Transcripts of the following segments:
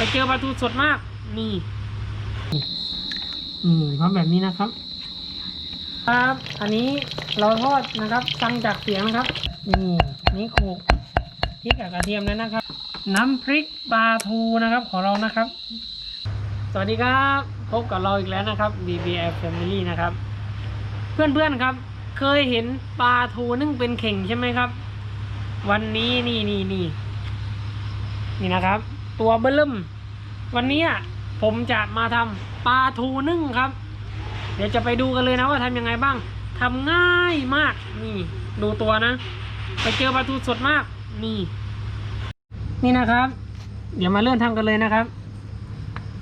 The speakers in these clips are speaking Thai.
ไปเจอปลาทูสดมาก นี่อืมครับแบบนี้นะครับ ครับ อันนี้เราทอดนะครับฟังจากเสียงนะครับ นี่นี่โขลกพริกกับกระเทียมแล้วนะครับ น้ำพริกปลาทูนะครับ ของเรานะครับ สวัสดีครับ พบกับเราอีกแล้วนะครับ BBF Family นะครับ เพื่อนๆครับ เคยเห็นปลาทูนึ่งเป็นเข่งใช่ไหมครับ วันนี้นี่นี่นี่นี่นะครับ ตัวเบิ่มวันนี้อะผมจะมาทำปลาทูนึ่งครับ เดี๋ยวจะไปดูกันเลยนะว่าทำยังไงบ้างทำง่ายมากนี่ดูตัวนะ ไปเจอปลาทูสดมากนี่ นี่นะครับ เดี๋ยวมาเริ่มทำกันเลยนะครับ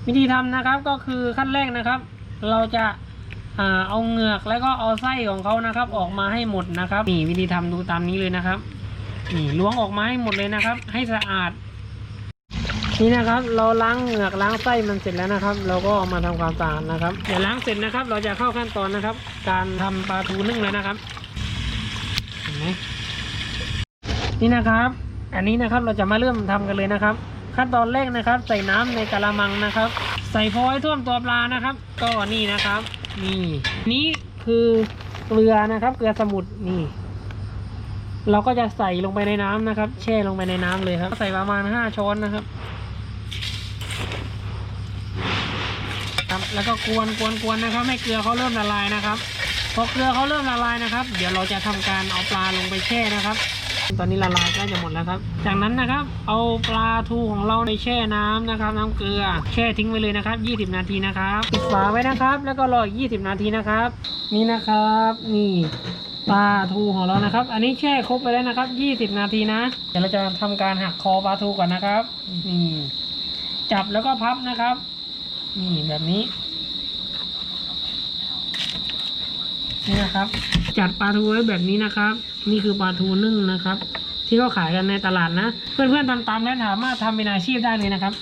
วิธีทำนะครับก็คือขั้นแรกนะครับ เราจะเอาเหงือกแล้วก็เอาไส้ของเขานะครับ ออกมาให้หมดนะครับ นี่วิธีทำดูตามนี้เลยนะครับ นี่ล้วงออกมาให้หมดเลยนะครับ ให้สะอาด นี่นะครับ เราล้างเหงือกล้างไส้มันเสร็จแล้วนะครับ เราก็เอามาทำความสะอาดนะครับเดี๋ยวล้างเสร็จนะครับ เราจะเข้าขั้นตอนนะครับ การทำปลาทูนึ่งเลยนะครับเห็นไหมนี่นะครับ อันนี้นะครับเราจะมาเริ่มทำกันเลยนะครับ ขั้นตอนแรกนะครับ ใส่น้ำในกะละมังนะครับ ใส่พอให้ท่วมตัวปลานะครับ ก็นี่นะครับ นี่นี่คือเกลือนะครับ เกลือสมุทรนี่ เราก็จะใส่ลงไปในน้ำนะครับ แช่ลงไปในน้ำเลยครับ ใส่ประมาณห้าช้อนนะครับ ครับ แล้วก็กวนกวนกวนนะครับ ให้เกลือเขาเริ่มละลายนะครับพอเกลือเขาเริ่มละลายนะครับ เดี๋ยวเราจะทำการเอาปลาลงไปแช่นะครับ ตอนนี้ละลายใกล้จะหมดแล้วครับ จากนั้นนะครับ เอาปลาทูของเราในแช่น้ำนะครับ น้ำเกลือแช่ทิ้งไว้เลยนะครับ 20 นาทีนะครับปิดฝาไว้นะครับ แล้วก็รออีก20 นาทีนะครับ นี่นะครับนี่ปลาทูของเรานะครับ อันนี้แช่ครบไปแล้วนะครับ 20 นาทีนะ เดี๋ยวเราจะทำการหักคอปลาทูก่อนนะครับนี่จับแล้วก็พับนะครับ นี่แบบนี้ นี่นะครับ จัดปลาทูไว้แบบนี้นะครับ นี่คือปลาทูนึ่งนะครับ ที่เขาขายกันในตลาดนะ เพื่อนๆทำตามและสามารถทำเป็นอาชีพได้เลยนะครับ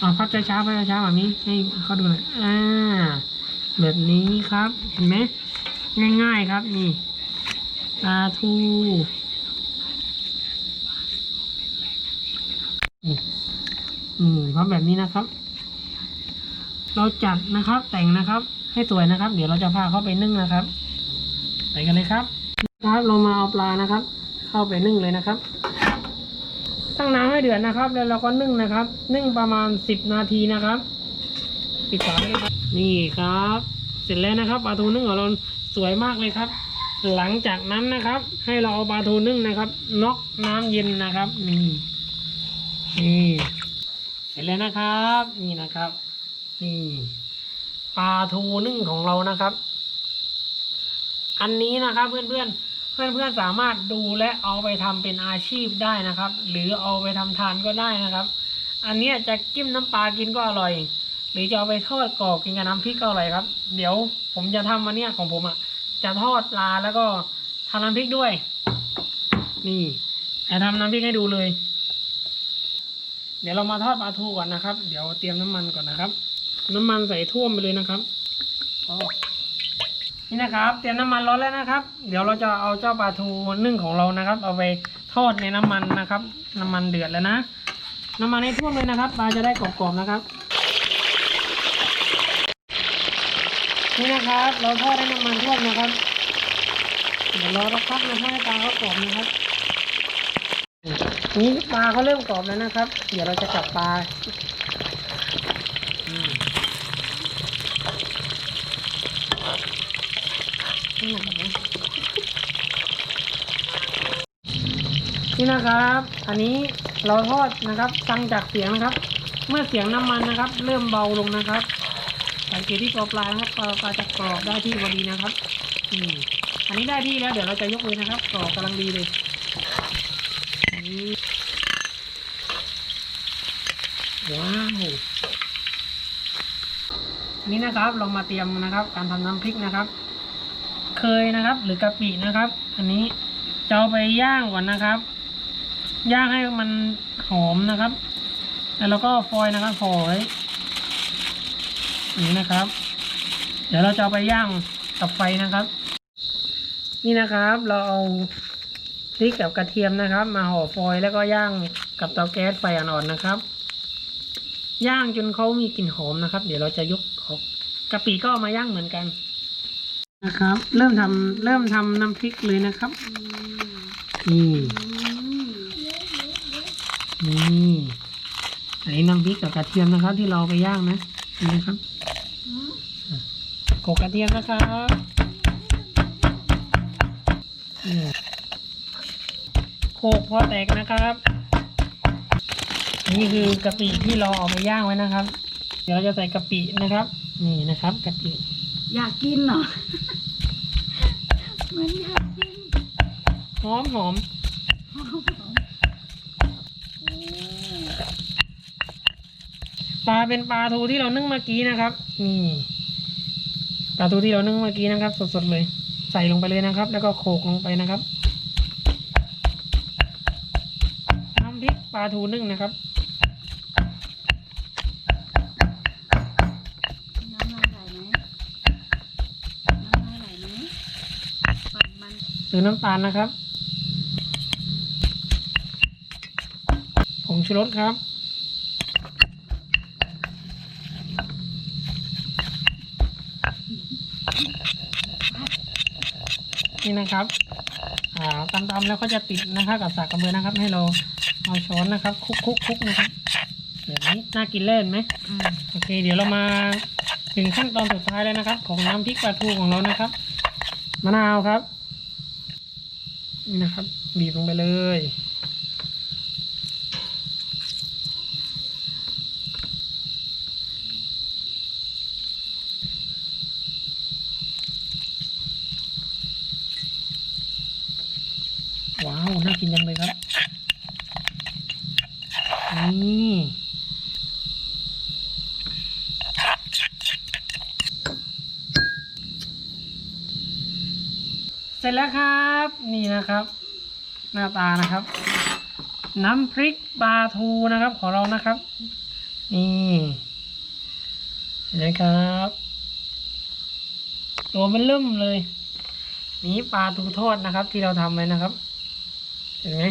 อ่าพับช้าๆพับช้าๆแบบนี้ให้เขาดูหน่อยอ่าแบบนี้ครับ เห็นไหมง่ายๆครับนี่ปลาทูนี่อืมพับแบบนี้นะครับ เราจัดนะครับแต่งนะครับให้สวยนะครับ เดี๋ยวเราจะพาเข้าไปนึ่งนะครับ ไปกันเลยครับครับเรามาเอาปลานะครับ เข้าไปนึ่งเลยนะครับ ตั้งน้ำให้เดือดนะครับ แล้วเราก็นึ่งนะครับ นึ่งประมาณสิบนาทีนะครับปิดฝาไว้เลยครับนี่ครับ เสร็จแล้วนะครับปลาทูนึ่งของเราสวยมากเลยครับ หลังจากนั้นนะครับ ให้เราเอาปลาทูนึ่งนะครับน็อกน้ำเย็นนะครับนี่นี่เสร็จแล้วนะครับ นี่นะครับ นี่ปลาทูนึ่งของเรานะครับ อันนี้นะครับเพื่อนเพื่อนเพื่อนเพื่อนสามารถดูและเอาไปทำเป็นอาชีพได้นะครับ หรือเอาไปทำทานก็ได้นะครับ อันเนี้ยจะจิ้มน้ำปลากินก็อร่อย หรือจะเอาไปทอดกรอบกินกับน้ำพริกก็อร่อยครับ เดี๋ยวผมจะทำวันเนี้ยของผมอะจะทอดปลาแล้วก็ทำน้ำพริกด้วย นี่จะทำน้ำพริกให้ดูเลย เดี๋ยวเรามาทอดปลาทูก่อนนะครับ เดี๋ยวเตรียมน้ำมันก่อนนะครับ น้ำมันใส่ท่วมไปเลยนะครับนี่นะครับ เตรียมน้ำมันร้อนแล้วนะครับ เดี๋ยวเราจะเอาเจ้าปลาทูนึ่งของเรานะครับ เอาไปทอดในน้ำมันนะครับ น้ำมันเดือดแล้วนะ น้ำมันให้ท่วมเลยนะครับปลาจะได้กรอบๆนะครับ นี่นะครับ เราทอดให้น้ำมันท่วมนะครับ เดี๋ยวรอสักพักนะครับให้ปลาเขากรอบนะครับนี่ปลาเขาเริ่มกรอบแล้วนะครับ เดี๋ยวเราจะจับปลาอืม นี่นะครับ อันนี้เราทอดนะครับฟังจากเสียงนะครับ เมื่อเสียงน้ำมันนะครับ เริ่มเบาลงนะครับ สังเกตที่ตัวปลานะครับปลาปลาจะกรอบได้ที่พอดีนะครับอืมอันนี้ได้ที่แล้ว เดี๋ยวเราจะยกเลยนะครับกรอบกำลังดีเลยนี่ว้าวนี่นะครับเรามาเตรียมนะครับ การทำน้ำพริกนะครับ เคยนะครับ หรือกะปินะครับ อันนี้จะเอาไปย่างก่อนนะครับ ย่างให้มันหอมนะครับ แล้วก็ฟอยนะครับห่อไว้อย่างนี้นะครับ เดี๋ยวเราจะเอาไปย่างกับไฟนะครับ นี่นะครับ เราเอาพริกกับกระเทียมนะครับ มาห่อฟอยแล้วก็ย่างกับเตาแก๊สไฟอ่อนๆนะครับ ย่างจนเขามีกลิ่นหอมนะครับ เดี๋ยวเราจะยกออกกะปิก็เอามาย่างเหมือนกัน นะครับ เริ่มทำเริ่มทำน้ำพริกเลยนะครับ นี่นี่อันนี้น้ำพริกกับกระเทียมนะครับ ที่เราเอาไปย่างนะนี่นะครับอะโขลกกระเทียมนะครับนี่โขลกพอแตกนะครับ นี่คือกะปิที่เราเอาไปย่างไว้นะครับ เดี๋ยวเราจะใส่กะปินะครับ นี่นะครับกะปิ อยากกินเหรอเหมือนอยากกินหอมหอมปลาเป็นปลาทูที่เรานึ่งเมื่อกี้นะครับ นี่ปลาทูที่เรานึ่งเมื่อกี้นะครับ สดๆเลย ใส่ลงไปเลยนะครับ แล้วก็โขลกลงไปนะครับน้ำพริกปลาทูนึ่งนะครับ รือน้ำตาลนะครับ ผงชูรสครับ นี่นะครับอ่าตำๆแล้วก็จะติดนะครับกับสากกระเบือนะครับ ให้เราเอาช้อนนะครับคลุกคลุกคลุกนะครับแบบนี้น่ากินเล่นไหมอืมโอเค เดี๋ยวเรามาถึงขั้นตอนสุดท้ายแล้วนะครับ ของน้ำพริกปลาทูของเรานะครับมะนาวครับ นี่นะครับบีบลงไปเลย ว้าว น่ากินจังเลยครับ นี่ เสร็จแล้วครับ นี่นะครับ หน้าตานะครับ น้ำพริกปลาทูนะครับ ของเรานะครับ นี่เห็นไหมครับตัวมันเริ่มเลย นี่ปลาทูทอดนะครับ ที่เราทำไว้นะครับ เห็นไหม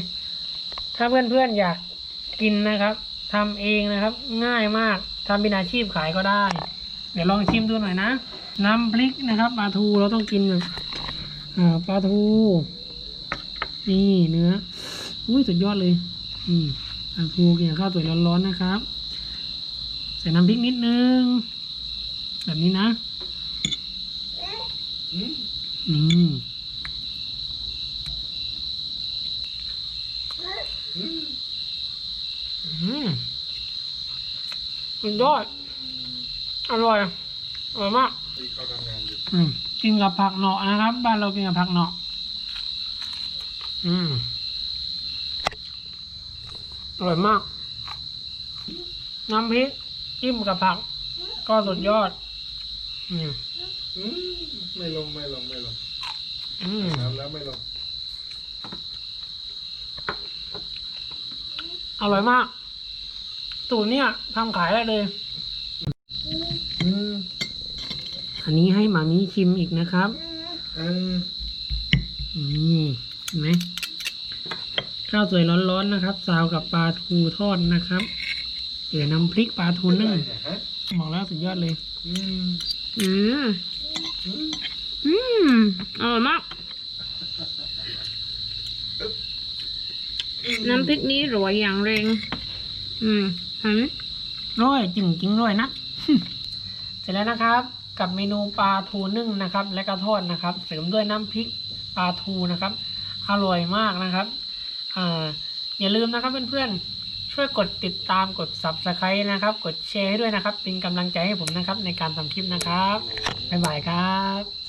ถ้าเพื่อนๆอยากกินนะครับทำเองนะครับ ง่ายมากทำเป็นอาชีพขายก็ได้ เดี๋ยวลองชิมดูหน่อยนะ น้ำพริกนะครับปลาทูเราต้องกิน อ่าปลาทู นี่เนื้อ อุ้ยสุดยอดเลยอืมปลาทูกินกับข้าวสวยร้อนๆนะครับ ใส่น้ำพริกนิดนึง แบบนี้นะอืมอืมสุดยอดอร่อยอร่อยมากที่เขาทำงานอยู่อืม กินกับผักเหนาะนะครับ บ้านเรากินกับผักเหนาะอืมอร่อยมาก น้ำพริกจิ้มกับผัก ก็สุดยอด อืมอืมไม่ลงไม่ลงไม่ลงอืมน้ำแล้วไม่ลง อร่อยมาก สูตรเนี้ยทำขายได้เลย อืม อันนี้ให้หมามีชิมอีกนะครับนี่เห็นไหมข้าวสวยร้อนๆนะครับซาวกับปลาทูทอดนะครับเดี๋ยวน้ำพริกปลาทูนึ่งเนี่ยฮะบอกแล้วสุดยอดเลยอืมอืมอืออร่อยมาก น้ำพริกนี้รวยอย่างเร่ง อืมเห็นไหมร่อยจริงจริงร่อยนะ เสร็จแล้วนะครับ กับเมนูปลาทูนึ่งนะครับ และกระทอดนะครับ เสริมด้วยน้ำพริกปลาทูนะครับ อร่อยมากนะครับอ่าอย่าลืมนะครับเพื่อนๆช่วยกดติดตามกด subscribe นะครับ กดแชร์ให้ด้วยนะครับ เป็นกำลังใจให้ผมนะครับ ในการทำคลิปนะครับบ๊ายบายครับ